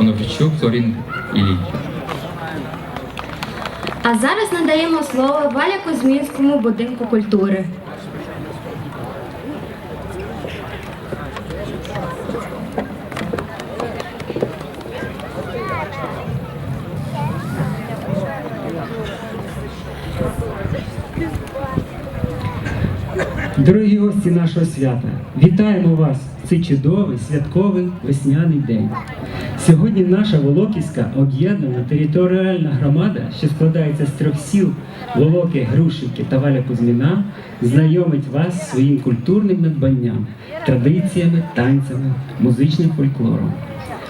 Оновчук Зорін Ілій. А зараз надаємо слово Валя Кузьмінському будинку культури. Дорогі гості нашого свята, вітаємо вас в цей чудовий святковий весняний день. Сьогодні наша Волоківська об'єднана територіальна громада, що складається з трьох сіл Волоки, Грушівки та Валя Кузьміна, знайомить вас своїм культурним надбанням, традиціями, танцями, музичним фольклором.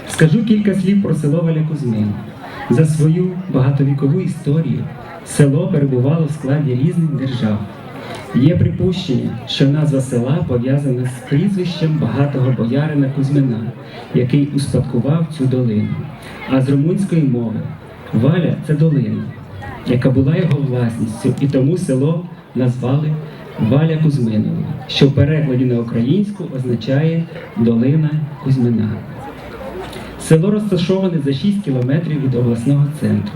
Скажу кілька слів про село Валя Кузьмин. За свою багатовікову історію село перебувало в складі різних держав. Є припущення, що назва села пов'язана з прізвищем багатого боярина Кузьмина, який успадкував цю долину. А з румунської мови Валя це долина, яка була його власністю, і тому село назвали Валя Кузьминова, що в перекладі на українську означає долина Кузьмина. Село розташоване за 6 кілометрів від обласного центру.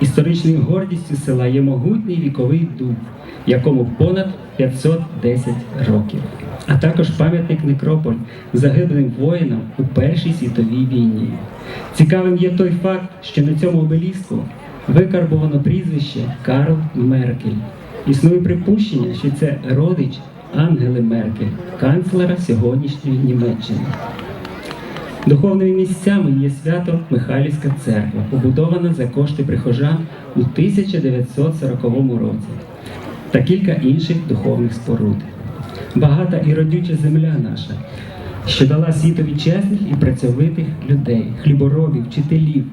Історичною гордістю села є могутній віковий дуб, якому понад 510 років, а також пам'ятник некрополь загиблим воїнам у Першій світовій війні. Цікавим є той факт, що на цьому обеліску викарбовано прізвище Карл Меркель. Існує припущення, що це родич Ангели Меркель, канцлера сьогоднішньої Німеччини. Духовними місцями є свято Михайлівська церква, побудована за кошти прихожан у 1940 році, та кілька інших духовних споруд. Багата і родюча земля наша, що дала світові чесних і працьовитих людей, хліборобів, вчителів,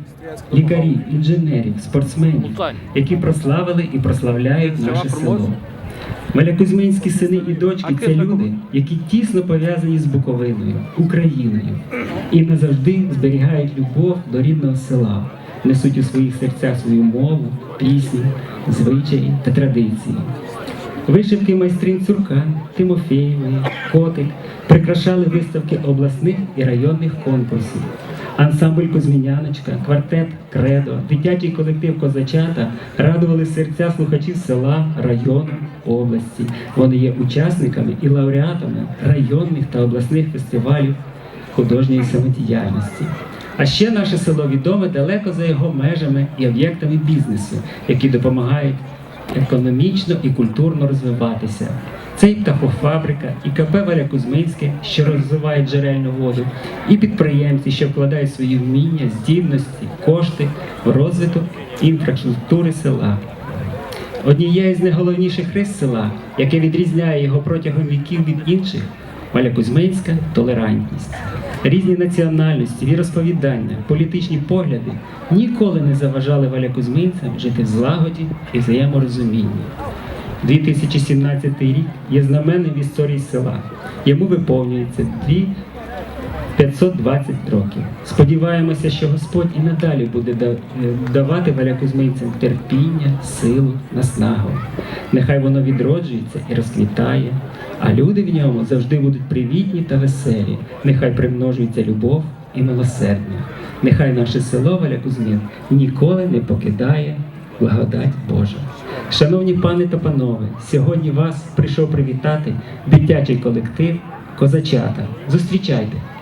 лікарів, інженерів, спортсменів, які прославили і прославляють наше село. Малякузьминські сини і дочки це люди, які тісно пов'язані з Буковиною, Україною і назавжди зберігають любов до рідного села, несуть у своїх серцях свою мову, пісні, звичаї та традиції. Вишивки майстрин Цуркан, Тимофєєвої, Котик прикрашали виставки обласних і районних конкурсів. Ансамбль Кузьміняночка, квартет Кредо, дитячий колектив Козачата радували серця слухачів села, району, області. Вони є учасниками і лауреатами районних та обласних фестивалів художньої самодіяльності. А ще наше село відоме далеко за його межами і об'єктами бізнесу, які допомагають економічно і культурно розвиватися. Це і птахофабрика, і КП Валя Кузьминське, що розвиває джерельну воду, і підприємці, що вкладають свої вміння, здібності, кошти в розвиток інфраструктури села. Однією з найголовніших рис села, яке відрізняє його протягом віків від інших, Валякузьминська толерантність. Різні національності, віросповідання, політичні погляди ніколи не заважали валякузьминцям жити в злагоді і взаєморозумінні. 2017 рік є знаменним в історії села. Йому виповнюється дві 520 років. Сподіваємося, що Господь і надалі буде е, давати валякузьминцям терпіння, силу, наснагу. Нехай воно відроджується і розквітає, а люди в ньому завжди будуть привітні та веселі. Нехай примножується любов і милосердя. Нехай наше село Валякузьмин ніколи не покидає благодать Божа. Шановні пани та панове, сьогодні вас прийшов привітати дитячий колектив Козачата. Зустрічайте!